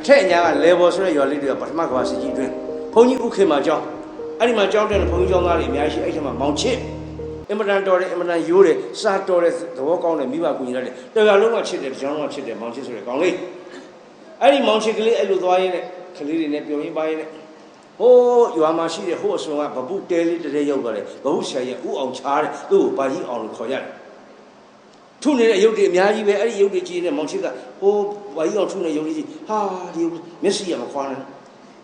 အထက်အညာကလေဘော်ဆိုတဲ့ရွာလေးတွေကပထမကဘာစစ်ကြီးတွင်ဘုန်းကြီးဥခေမှာကျောင်းအဲ့ဒီမှာကျောင်းတဲ့ဘုန်းကြီးကျောင်းသားတွေအများကြီးအဲ့ဒီမှာမောင်ချစ်အင်မတန်တော်တယ်အင်မတန်ရိုးတယ်စားတော်တယ်သဘောကောင်းတယ်မိဘကူညီရတယ်တော်ရလုံးကချစ်တယ်ကြောင်းလုံးကချစ်တယ်မောင်ချစ်ဆိုတဲ့ကောင်းလေးအဲ့ဒီမောင်ချစ်ကလေးအဲ့လိုသွားရင်းနဲ့ကလေးတွေနဲ့ပျော်ရင်းပါရင်းနဲ့ဟိုးရွာမှာရှိတဲ့ဟိုးအစွန်ကဘပုတဲလေးတည်းရောက်သွားတယ်ဘပုဆရာကြီးဥအောင်ချားတယ်သူ့ကိုဘာကြီးအောင်လို့ခေါ်ရတယ် ထုနေတဲ့ရုပ်တွေအများကြီးပဲအဲ့ဒီရုပ်တွေကြီးနေမောင်ချစ်ကဟိုးဘာကြီးအောင်ထုနေရုပ်လေးကြီးဟာဒီမျက်စိရမခွာနဲ့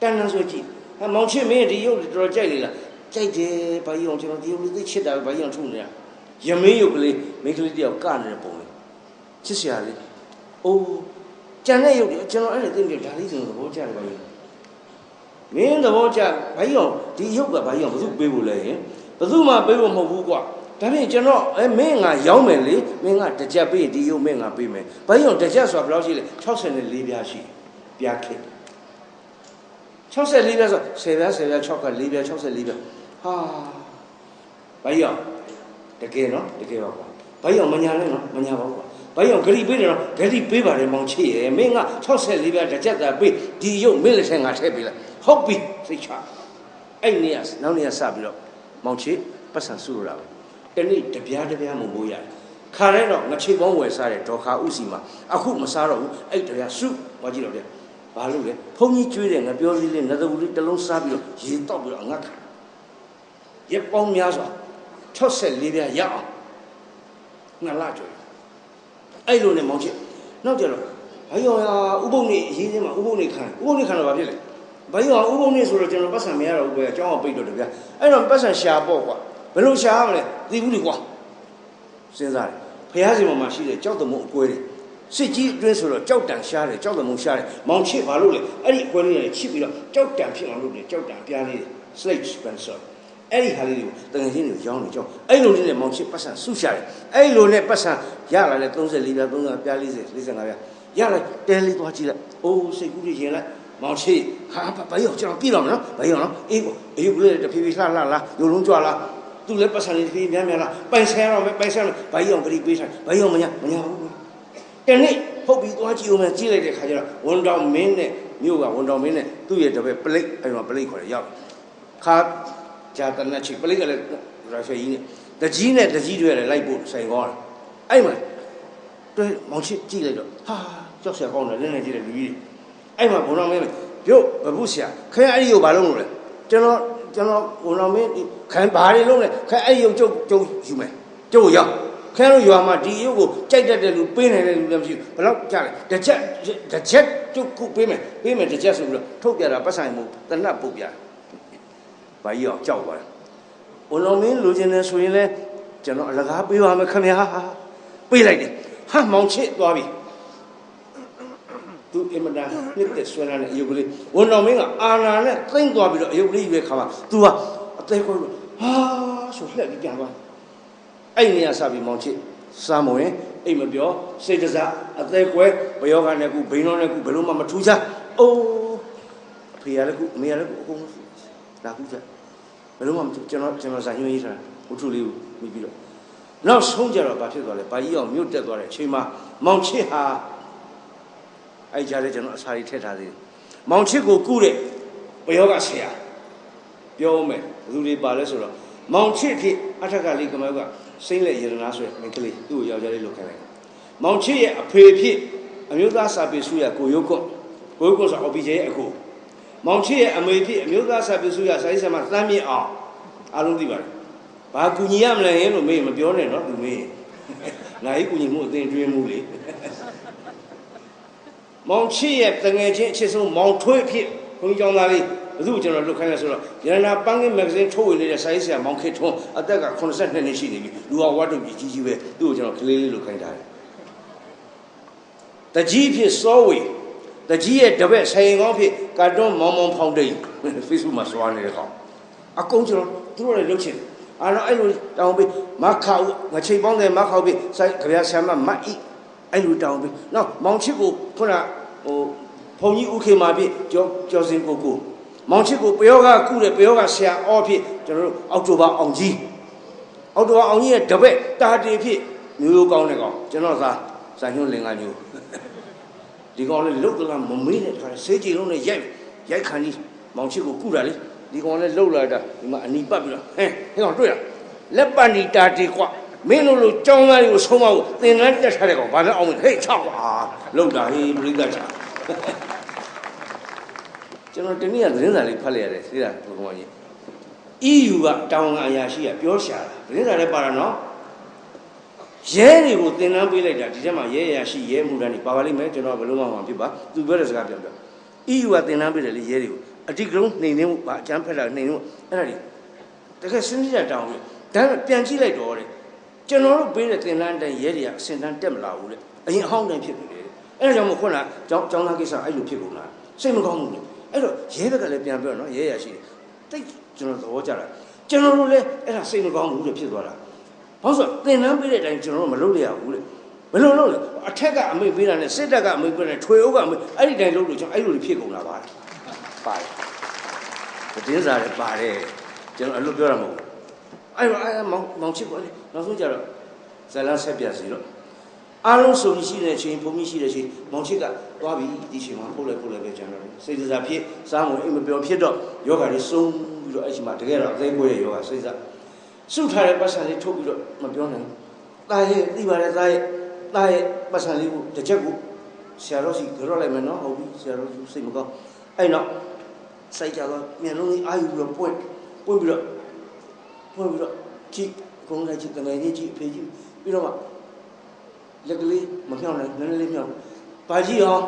တန်းတန်းဆိုကြည့်ဟာမောင်ချစ်မင်းဒီရုပ်တော်တော်ကြိုက်လေလားကြိုက်တယ်ဘာကြီးအောင်ကျွန်တော်ဒီရုပ်လေးသိချစ်တာပဲဘာကြီးအောင်ထုနေတာရမင်းရုပ်ကလေးမိန်းကလေးတယောက်ကနေတဲ့ပုံလေးချစ်စရာလေးအိုးကြံတဲ့ရုပ်တွေကျွန်တော်အဲ့ဒါသိနေဒါလေးဆိုတော့သဘောကျတယ်ဘာကြီးမင်းသဘောကျဘာကြီးအောင်ဒီရုပ်ကဘာကြီးအောင်ဘယ်သူပေးဖို့လဲဟင်ဘယ်သူမှပေးဖို့မဟုတ်ဘူးကွာ ဒါဖြင့်ကျွန်တော်အဲမင်းငါရောင်းမယ်လေမင်းကတစ်ကြက်ပေးဒီရုပ်မင်းငါပေးမယ်ဘာကြီးအောင်တစ်ကြက်ဆိုတာဘယ်လောက်ရှိလဲ64ပြားရှိပြားခက်64ပြားဆို10ပြား10ပြား6က4ပြား64ပြားဟာဘာကြီးအောင်တကယ်နော်တကယ်ပါကွာဘာကြီးအောင်မညာနဲ့နော်မညာပါဘူးကွာဘာကြီးအောင်ဂရီပေးတယ်နော်ဂရီပေးပါတယ်မောင်ချစ်ရဲ့မင်းက64ပြားတစ်ကြက်သာပေးဒီရုပ်မင်းလက်ထဲငါထည့်ပေးလိုက်ဟုတ်ပြီစိတ်ချအဲ့နေ့ကနောက်နေ့ကစပြီးတော့မောင်ချစ်ပတ်စံစုရတာပဲ တနေ့တပြားတပြားမမိုးရတယ်ခါရဲတော့ငချိပေါင်းဝယ်စားတဲ့ဒေါ်ခါဥစီမှာအခုမစားတော့ဘူးအဲ့တပြားစုဟောကြည့်တော့ဗျဘာလို့လဲဘုန်းကြီးကျွေးတယ်ငါပြောစည်းလေးငါတို့လေးတစ်လုံးစားပြီးတော့ရေတောက်ပြီးတော့ငါခါရက်ပေါင်းများစွာ64ပြားရအောင်ငါလာကြွယ်အဲ့လိုနဲ့မောင်ချစ်နောက်ကြတော့ဘာရောဥပုံနေအရေးချင်းမှာဥပုံနေခံဥပုံနေခံတော့ဘာဖြစ်လဲဘာရောဥပုံနေဆိုတော့ကျွန်တော်ပတ်စံမရတော့ဘူးပဲအကြောင်းကပိတ်တော့တဗျာအဲ့တော့ပတ်စံရှာပေါ့ကွာ ဘယ်လိုရှာရမလဲသိဘူးလေကွာစဉ်းစားတယ်ဖះစီပေါ်မှာရှိတဲ့ကြောက်တမုံအကွဲတွေစစ်ကြီးအတွင်းဆိုတော့ကြောက်တန်ရှားတယ်ကြောက်တမုံရှားတယ်မောင်ချစ်ဘာလို့လဲအဲ့ဒီအကွဲလေးတွေချစ်ပြီးတော့ကြောက်တန်ဖြစ်အောင်လုပ်တယ်ကြောက်တန်ပြားလေး slate spencer အဲ့ဒီဟာလေးတွေကိုတငယ်ချင်းတွေရောင်းနေကြောင်းအဲ့လိုလေးနဲ့မောင်ချစ်ပတ်စံဆုရှာတယ်အဲ့လိုနဲ့ပတ်စံရလာတဲ့34ပြား35ပြား40 45ပြားရလိုက်တဲလေးသွားကြည့်လိုက်အိုးစိတ်ကူးတွေရင်လိုက်မောင်ချစ်ဟာဘာရောကျွန်တော်ပြတော့မနော်ဘာရောနော်အေးအေးကလေးတဖြည်းဖြည်းလှလှလာရုံလုံးကြွလာ သူလည်းပတ်စံလေးတဖြည်းများများလာပိုင်ဆဲရတော့မယ်ပိုင်ဆဲရဘာရောဂရီပေးဆိုင်ဘာရောမညာမညာဘူးတနေ့ဟုတ်ပြီသွားကြည့်ဦးမယ်ကြည့်လိုက်တဲ့ခါကျတော့ဝန်တောင်မင်းနဲ့မြို့ကဝန်တောင်မင်းနဲ့သူ့ရဲ့တပည့်ပလိတ်အဲ့တော့ပလိတ်ခေါ်တယ်ရောက်ခါဂျာတနချိပလိတ်ကလည်းရုရှားကြီးနဲ့တကြီးနဲ့တကြီးတွေလည်းလိုက်ဖို့ဆိုင်ကောတယ်အဲ့မှာတွေ့မောင်ချစ်ကြည့်လိုက်တော့ဟာကြောက်စရာကောင်းတယ်နည်းနည်းကြည့်တယ်လူကြီးအဲ့မှာဘုံတော်မင်းပြုတ်ဘပုဆရာခင်ဗျအဲ့ဒီကိုဘာလုပ်လို့လဲကျွန်တော် ကျွန်တော်ဘုံတော်မင်းခံဘာတွေလုပ်လဲခင်အဲ့ဒီကိုကျုပ်ကျုပ်ယူမယ်ကျုပ်ကိုရောက်ခင်ဗျတို့ရွာမှာဒီရုပ်ကိုကြိုက်တတ်တဲ့လူပေးနိုင်တဲ့လူလည်းမရှိဘူးဘယ်တော့ကြားလဲတစ်ချက်တစ်ချက်ကျုပ်ခုပေးမယ်ပေးမယ်တစ်ချက်ဆိုပြီးတော့ထုတ်ပြတာပတ်ဆိုင်မှုတနတ်ပုတ်ပြဘာကြီးအောင်ကြောက်သွားတယ်ဘုံတော်မင်းလူချင်းနေဆိုရင်လဲကျွန်တော်အလကားပေးပါမယ်ခင်ဗျာပေးလိုက်တယ်ဟာမောင်ချစ်သွားပြီ သူအင်မတန်နှစ်သက်ဆွဲလာတဲ့အယုတ်ကလေးဝန်တော်မင်းကအာနာနဲ့သိမ့်သွားပြီးတော့အယုတ်ကလေးရွေးခါမှာ तू ကအသေးခွဲလို့ဟာဆိုလှက်ပြီးပြန်သွားအဲ့နေရာစပြီးမောင်ချစ်စားမဝင်အိမ်မပြောစိတ်တစားအသေးခွဲဘယောကနဲ့ကူဘိန်းတော်နဲ့ကူဘယ်လို့မှမထူးချအိုးအဖေရလည်းကူအမေရလည်းကူအကုန်လာကူချဘယ်လို့မှမထူးကျွန်တော်ကျွန်တော်ဇာညွှန်းရေးထားဝတ္ထုလေးကိုမိပြီးတော့နောက်ဆုံးကြတော့ဘာဖြစ်သွားလဲဘာကြီးအောင်မြို့တက်သွားတဲ့အချိန်မှာမောင်ချစ်ဟာ အဲ့ကြားထဲကျွန်တော်အစာရီထည့်ထားသေးတယ်။မောင်ချစ်ကိုကုတဲ့ဘယောကဆရာပြောမယ်ဘယ်သူတွေပါလဲဆိုတော့မောင်ချစ်ဖြစ်အထက်ကလေးကမောကစိမ့်လက်ရတနာဆိုရယ်မိန်းကလေးသူ့ကိုယောက်ျားလေးလုပ်ခိုင်းလိုက်။မောင်ချစ်ရဲ့အဖေဖြစ်အမျိုးသားစာပေစုရကိုရုပ်ကွန်ကိုရုပ်ကွန်ဆိုအော်ပီဂျေရဲ့အကိုမောင်ချစ်ရဲ့အမေဖြစ်အမျိုးသားစာပေစုရစာရေးဆရာမသမ်းမြင့်အောင်အားလုံးသိပါတယ်။ဘာကူညီရမလဲလို့မေးမပြောနဲ့နော်သူမေး။ငါကြီးကူညီမှုအသင်တွင်းမှုလေ။ မောင်ချစ်ရဲ့တငယ်ချင်းအချစ်ဆုံးမောင်ထွေးဖြစ်ခွန်ကြီးကျောင်းသားလေးဘယ်သူကျွန်တော်လွတ်ခိုင်းလဲဆိုတော့ရတနာပန်းကင်းမဂ္ဂဇင်းထုတ်ဝေနေတဲ့စာရေးဆရာမောင်ခေထွန်းအသက်က82နှစ်ရှိနေပြီလူတော်ဝတ်တုပ်ကြီးကြီးကြီးပဲသူ့ကိုကျွန်တော်ကလေးလေးလွတ်ခိုင်းထားတယ်တကြီးဖြစ်စောဝေတကြီးရဲ့တပည့်ဆိုင်ကောင်းဖြစ်ကာတွန်းမောင်မောင်ဖောင်တိန် Facebook မှာစွာနေတဲ့ကောင်အကုန်ကျွန်တော်သူတို့လည်းလုပ်ချင်တယ်အာတော့အဲ့လိုတောင်းပြီးမခါဦးငချိတ်ပေါင်းတယ်မခါဦးပြီးစိုက်ကြပြဆရာမမတ်ဤ အဲ့လိုတောင်းပြီးနော်မောင်ချစ်ကိုခုနဟိုဘုံကြီးဥခေမာဖြစ်ကျော်ကျော်စင်ကိုကိုမောင်ချစ်ကိုပယောကကုတယ်ပယောကဆရာအောဖြစ်ကျွန်တော်တို့အောက်တိုဘာအောင်ကြီးအောက်တိုဘာအောင်ကြီးရဲ့တပည့်တာတီဖြစ်မျိုးရိုးကောင်းတဲ့ကောင်ကျွန်တော်သာဇာညွှန်းလင်္ကာညိုဒီကောင်လည်းလုတ်ကလာမမေးနဲ့တခါဆေးကြည်လုံးနဲ့ရိုက်ရိုက်ခံကြီးမောင်ချစ်ကိုကုတာလေဒီကောင်လည်းလှုပ်လာတာဒီမှာအနီပတ်ပြီးတော့ဟဲဟဲကောင်တွေ့လားလက်ပတ်နီတာတီကွာ မင်းတို့လိုကြောင်းသားတွေကိုဆုံးမဖို့သင်္ကန်းတက်ထားတဲ့ကောင်ဘာလဲအောင်မဟေ့ချောက်ပါလှုပ်တာဟေးပြိဿချာကျွန်တော်တနည်းကသတင်းစာလေးဖတ်လိုက်ရတယ်သိလားဘုကောင်ကြီး EU ကတောင်အရာရှိကပြောရှာတာသတင်းစာလည်းပါတာနော်ရဲတွေကိုသင်တန်းပေးလိုက်တာဒီထဲမှာရဲရရှိရဲမှုတန်းတွေပါပါလိမ့်မယ်ကျွန်တော်ဘယ်လိုမှမဖြစ်ပါသူပြောတဲ့စကားပြောပြော EU ကသင်တန်းပေးတယ်လေရဲတွေကိုအတိကလုံးနှိမ်နှင်းမှုဗာအကျန်းဖက်တာနှိမ်နှင်းမှုအဲ့ဒါတွေတကယ်စဉ်းစားတောင်းပြီဒါပေမဲ့ပြန်ကြည့်လိုက်တော့တဲ့ ကျွန်တော်တို့ပေးတဲ့သင်တန်းတိုင်းရဲတွေကအစင်တန်းတက်မလာဘူးတဲ့အရင်အဟောင်းတိုင်းဖြစ်နေတယ်အဲ့ဒါကြောင့်မို့ခုနကကျောင်းကျောင်းသားကိစ္စအဲ့လိုဖြစ်ကုန်တာစိတ်မကောင်းဘူးလေအဲ့တော့ရဲဘက်ကလည်းပြန်ပြောနော်ရဲရရှိတယ်တိတ်ကျွန်တော်သဘောကျတာကျွန်တော်တို့လည်းအဲ့ဒါစိတ်မကောင်းဘူးလို့ဖြစ်သွားတာဘာလို့ဆိုသင်တန်းပေးတဲ့အတိုင်းကျွန်တော်တို့မလုပ်ရဘူးလေဘယ်လိုလုပ်လဲအထက်ကအမိတ်ပေးတာနဲ့စစ်တပ်ကအမိတ်ပေးတယ်ထွေအုပ်ကအမိတ်အဲ့ဒီတိုင်းလုပ်လို့ကျွန်တော်အဲ့လိုဖြစ်ကုန်တာပါပါတယ်တင်းစားလည်းပါတယ်ကျွန်တော်အဲ့လိုပြောတာမဟုတ်ဘူး အဲ့တော့အဲ့မောင်မောင်ချစ်ပေါ်လေနောက်ဆုံးကြတော့ဇလန်းဆက်ပြစီတော့အားလုံးစုံရှိတဲ့အချိန်ဘုံကြီးရှိတဲ့အချိန်မောင်ချစ်ကသွားပြီဒီချိန်မှာပို့လိုက်ပို့လိုက်ပဲကျွန်တော်စိတ်စားဖြစ်စားမဝင်အိမ်မပြောဖြစ်တော့ယောဂါလေးစုံပြီးတော့အဲ့ချိန်မှာတကယ်တော့အသိကိုရဲ့ယောဂါစိတ်စားစုထားတဲ့ပတ်စံလေးထုတ်ပြီးတော့မပြောနိုင်ဘူးတာရဲ့သိပါတယ်တာရဲ့တာရဲ့ပတ်စံလေးကိုတစ်ချက်ကိုဆရာတော်စီကြောက်လိုက်မယ်နော်ဟုတ်ပြီဆရာတော်စိတ်မကောင်းအဲ့တော့စိုက်ကြတော့မျက်လုံးလေးအာယူပြီးတော့ပွင့်ပွင့်ပြီးတော့ ပွင့်ပြီးတော့ကြည့်အကုန်လုံးကြည့်တငယ်ကြီးကြည့်အဖေကြီးပြီးတော့မှလက်ကလေးမဖြောင်းနိုင်နည်းနည်းလေးဖြောင်းပါကြည့်အောင်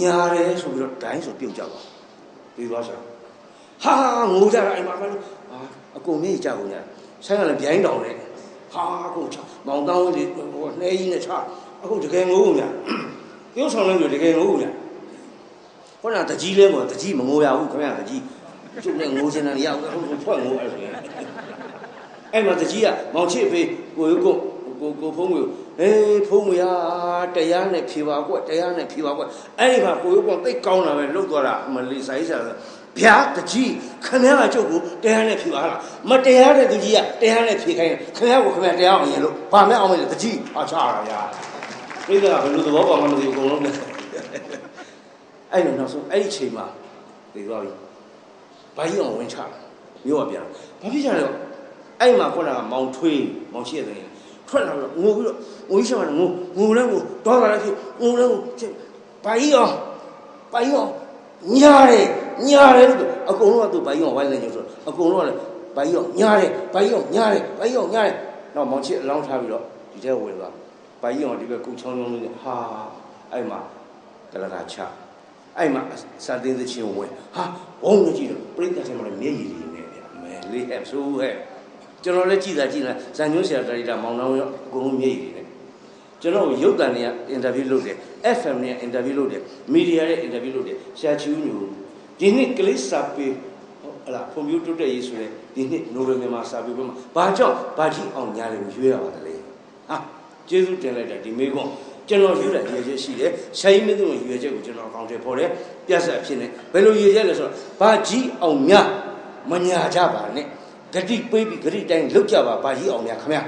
ညာတယ်ဆိုပြီးတော့ဒိုင်းဆိုပြုတ်ကြပါပြီးသွားစားဟာငိုကြတာအိမ်မှာပဲဟာအကုန်မြေကြကုန်ကြဆိုင်ကလည်းဗျိုင်းတောင်နဲ့ဟာအခုချမောင်တောင်းလေးဟိုနှဲကြီးနဲ့ချအခုတကယ်ငိုးကုန်ကြပြုတ်ဆောင်လို့တကယ်ငိုးကုန်ကြခုနကတကြီးလဲပေါ့တကြီးမငိုရဘူးခင်ဗျာတကြီး ကျုပ်နဲ့ငိုချင်တယ်ရအောင်အခုဖွဲ့ငိုအဲ့ဆိုရင်အဲ့မှာတကြီးကမောင်ချစ်ဖေးကိုရုပ်ကိုကိုကိုဖုံးကိုအေးဖုံးမရတရားနဲ့ဖြေပါကွတရားနဲ့ဖြေပါကွအဲ့ဒီမှာကိုရုပ်ကသိကောင်းတာပဲလှုပ်သွားတာမလီဆိုင်စားဗျာတကြီးခင်ဗျားကကျုပ်ကိုတရားနဲ့ဖြေပါလားမတရားတဲ့သူကြီးကတရားနဲ့ဖြေခိုင်းတယ်ခင်ဗျားကိုခင်ဗျားတရားအောင်ရင်လို့ဘာမဲ့အောင်မလဲတကြီးအချတာဗျာပြိတ္တာဘယ်လိုသဘောပေါက်မှမသိဘူးအကုန်လုံးနဲ့အဲ့လိုနောက်ဆုံးအဲ့ဒီချိန်မှာသိသွားပြီ ဘာကြီးအောင်ဝင်ချမြို့ကပြန်ဘာဖြစ်ကြလဲအဲ့မှာခုနကမောင်ထွေးမောင်ရှိတဲ့ထွက်လာတော့ငိုပြီးတော့ငိုရှိမှငိုငိုလဲငိုတော့လာဖြစ်ငိုလဲငိုဘာကြီးအောင်ဘာကြီးအောင်ညားတယ်ညားတယ်လို့အကုန်လုံးကသူဘာကြီးအောင်ဝိုင်းနေကြဆိုအကုန်လုံးကလည်းဘာကြီးအောင်ညားတယ်ဘာကြီးအောင်ညားတယ်ဘာကြီးအောင်ညားတယ်တော့မောင်ချစ်အလောင်းထားပြီးတော့ဒီထဲဝင်သွားဘာကြီးအောင်ဒီဘက်ကုချောင်းလုံးလေးနဲ့ဟာအဲ့မှာကလတာချ အဲ့မှာစာသင်းသချင်းဝင်ဟာဘုံကြီးတော့ပြိတ္တထဲမှာလည်းမျက်ရည်တွေနေဗျာမဲလေးဟဲ့ဆိုးဟဲ့ကျွန်တော်လည်းကြည်သာကြည်လာဇန်ညွှန်းဆရာဒါရိုက်တာမောင်နှောင်းရောအကုန်လုံးမျက်ရည်တွေနေကျွန်တော်ရုပ်တန်တွေကအင်တာဗျူးလုပ်တယ် FM တွေကအင်တာဗျူးလုပ်တယ်မီဒီယာတွေအင်တာဗျူးလုပ်တယ်ဆရာချူးညူဒီနှစ်ကလေးစာပေဟလာဖွံ့ဖြိုးတိုးတက်ရေးဆိုတဲ့ဒီနှစ်နိုဘယ်မြန်မာစာပေဘက်မှာဘာကြောင့်ဘာကြီးအောင်ညာတွေကိုရွေးရပါတယ်လေဟာကျေးဇူးတင်လိုက်တာဒီမေကွန် ကျွန်တော်ယူတဲ့ရည်ချက်ရှိတယ်ဆိုင်မင်းတို့ရည်ချက်ကိုကျွန်တော်အကောင့်ထဲပေါ်တယ်ပြဿနာဖြစ်နေဘယ်လိုရည်ချက်လဲဆိုတော့ဘာကြီးအောင်များမညာကြပါနဲ့ဂတိပေးပြီးဂတိတိုင်းလောက်ကြပါဘာကြီးအောင်များခမရ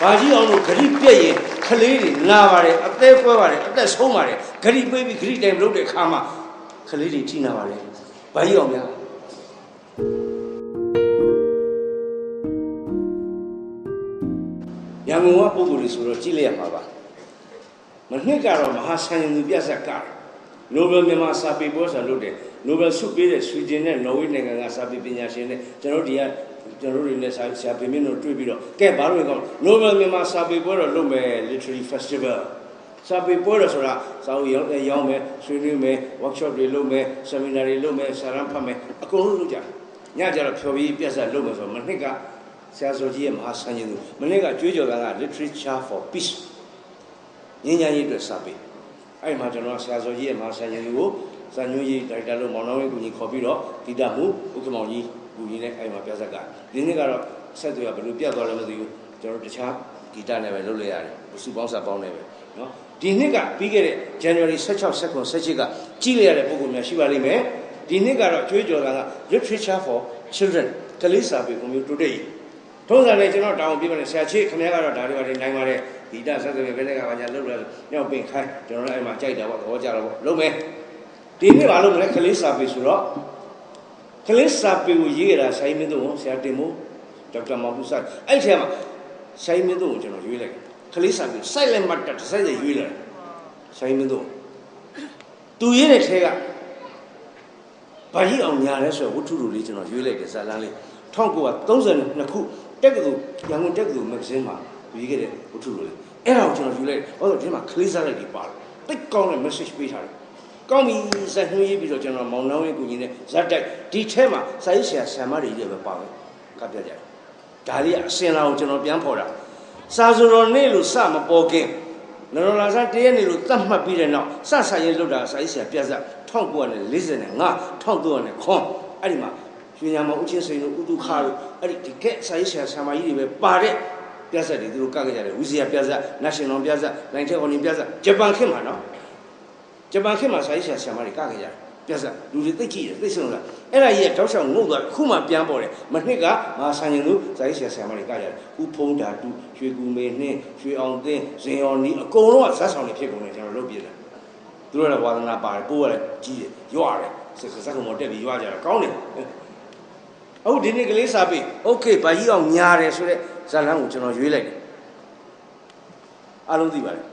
ဘာကြီးအောင်လို့ဂတိပြည့်ရင်ကလေးတွေနာပါတယ်အသေးကွဲပါတယ်အသက်ဆုံးပါတယ်ဂတိပေးပြီးဂတိတိုင်းမလုပ်တဲ့အခါမှာကလေးတွေထိနာပါတယ်ဘာကြီးအောင်များ ရန်ကုန်ကပုံကိုယ်တွေဆိုတော့ကြည့်လိုက်ရမှာပါမနှစ်ကတော့မဟာဆန်ရင်သူပြတ်ဆက်ကနိုဘယ်မြန်မာစာပေပွဲစာလုပ်တယ်နိုဘယ်ဆုပေးတဲ့ဆွီဒင်နဲ့နော်ဝေးနိုင်ငံကစာပေပညာရှင်နဲ့ကျွန်တော်ဒီကကျွန်တော်တို့တွေနဲ့စာစာပေမြင့်တို့တွေ့ပြီးတော့ကဲဘာလို့လဲကောနိုဘယ်မြန်မာစာပေပွဲတော့လုပ်မယ် literary festival စာပေပွဲတော့ဆိုတာစာအုပ်ရောင်းရောင်းမယ်ဆွေးနွေးမယ် workshop တွေလုပ်မယ် seminar တွေလုပ်မယ်စာရန်ဖတ်မယ်အကုန်လုံးလုပ်ကြညကြတော့ဖြော်ပြီးပြတ်ဆက်လုပ်မယ်ဆိုတော့မနှစ်က ဆရာစောကြီးရဲ့မဟာဆန်းရှင်သူမနေ့ကကြွေးကြော်တာက literature for peace ညဉ့်ညဉ့်ရေးအတွက်စာပေအဲ့ဒီမှာကျွန်တော်ဆရာစောကြီးရဲ့မဟာဆန်းရှင်သူကိုစာညွှန်းရေးဒါရိုက်တာလို့မောင်နှောင်းဝင်းကူညီခေါ်ပြီးတော့ဒီတမှုဥက္ကမောင်ကြီးကူညီနဲ့အဲ့ဒီမှာပြဿနာကဒီနေ့ကတော့ဆက်သွယ်ဘယ်လိုပြတ်သွားလဲမသိဘူးကျွန်တော်တခြားဂီတနဲ့ပဲလုပ်လိုက်ရတယ်ဘုစုပေါင်းစာပေါင်းနဲ့ပဲနော်ဒီနှစ်ကပြီးခဲ့တဲ့ January 16 second 17ကကြည့်လိုက်ရတဲ့ပုံစံများရှိပါလိမ့်မယ်ဒီနှစ်ကတော့ကြွေးကြော်တာက literature for children ကလေးစာပေကွန်ပျူတာတိုးတက်ရေး ထုံးစံနဲ့ကျွန်တော်တောင်းပြပါနဲ့ဆရာချစ်ခင်ဗျားကတော့ဒါတွေပါတယ်နိုင်ပါတယ်ဒီတဆက်သွယ်ဘယ်နဲ့ကဘာညာလုပ်လဲညောင်ပင်ခိုင်းကျွန်တော်လည်းအဲ့မှာကြိုက်တာပေါ့သဘောကျတော့ပေါ့လုပ်မယ်ဒီနေ့ဘာလုပ်မလဲကလေးစာပေဆိုတော့ကလေးစာပေကိုရေးရတာဆိုင်မင်းတို့ဆရာတင်မို့ဒေါက်တာမောင်ဘူးဆတ်အဲ့ထဲမှာဆိုင်မင်းတို့ကိုကျွန်တော်ရွေးလိုက်ကလေးစာပေစိုက်လက်မှတ်တက်တစ်စိုက်ရွေးလိုက်ဆိုင်မင်းတို့သူရေးတဲ့ထဲကဘာကြီးအောင်ညာလဲဆိုတော့ဝတ္ထုလိုလေးကျွန်တော်ရွေးလိုက်တယ်ဇာလန်းလေး1932ခု တက်ကတူရန်ကုန်တက်ကတူမဂ္ဂဇင်းမှာရွေးခဲ့တဲ့ဝတ္ထုလိုလေးအဲ့ဒါကိုကျွန်တော်ယူလိုက်ဘာလို့ဒီမှာကလေးစားလိုက်ဒီပါတယ်တိတ်ကောင်းတဲ့ message ပေးထားတယ်ကောင်းပြီဇက်နှွေးပြီးတော့ကျွန်တော်မောင်နှောင်းရဲ့ကိုကြီးနဲ့ဇက်တိုက်ဒီထဲမှာစာရေးဆရာဆရာမတွေကြီးပဲပါပဲကပ်ပြကြတယ်ဒါလေးကအစင်လာကိုကျွန်တော်ပြန်ဖော်တာစာဆိုတော်နေ့လို့စမပေါ်ခင်နရောလာစားတရက်နေလို့သတ်မှတ်ပြီးတဲ့နောက်စဆရေးလောက်တာစာရေးဆရာပြတ်စ1945 1900ခွန်အဲ့ဒီမှာ ရွှေညာမဦးချင်းစိန်တို့ဥတုခါတို့အဲ့ဒီဒီကက်စာရေးဆရာဆရာမကြီးတွေပဲပါတဲ့ပြတ်ဆက်တွေသူတို့ကခဲ့ကြတယ်ဝီစီယာပြတ်ဆက် national ပြတ်ဆက်လိုင်တက်ဟော်နီပြတ်ဆက်ဂျပန်ခေတ်မှာနော်ဂျပန်ခေတ်မှာစာရေးဆရာဆရာမတွေကခဲ့ကြတယ်ပြတ်ဆက်လူတွေသိကြည့်တယ်သိဆုံးလားအဲ့ဒါကြီးကတောက်ချောင်းငုတ်သွားခုမှပြန်ပေါ်တယ်မနှစ်ကငါဆန်ရင်သူစာရေးဆရာဆရာမတွေကကြတယ်ဥဖုံးဓာတုရွှေကူမေနှင်းရွှေအောင်သိန်းဇင်ယော်နီအကုန်လုံးကဇက်ဆောင်တွေဖြစ်ကုန်တယ်ကျွန်တော်လုပ်ပြတယ်သူတို့ကဝါသနာပါတယ်ပိုးရတယ်ကြီးတယ်ရွရတယ်စက်စက်ကောင်မတက်ပြီးရွကြတာကောင်းတယ် ဟုတ်ဒီနေ့ကလေးစာပေโอเคဘာကြီးအောင်ညာတယ်ဆိုတော့ဇာလန်းကိုကျွန်တော်ရွေးလိုက်တယ်အားလုံးသိပါတယ်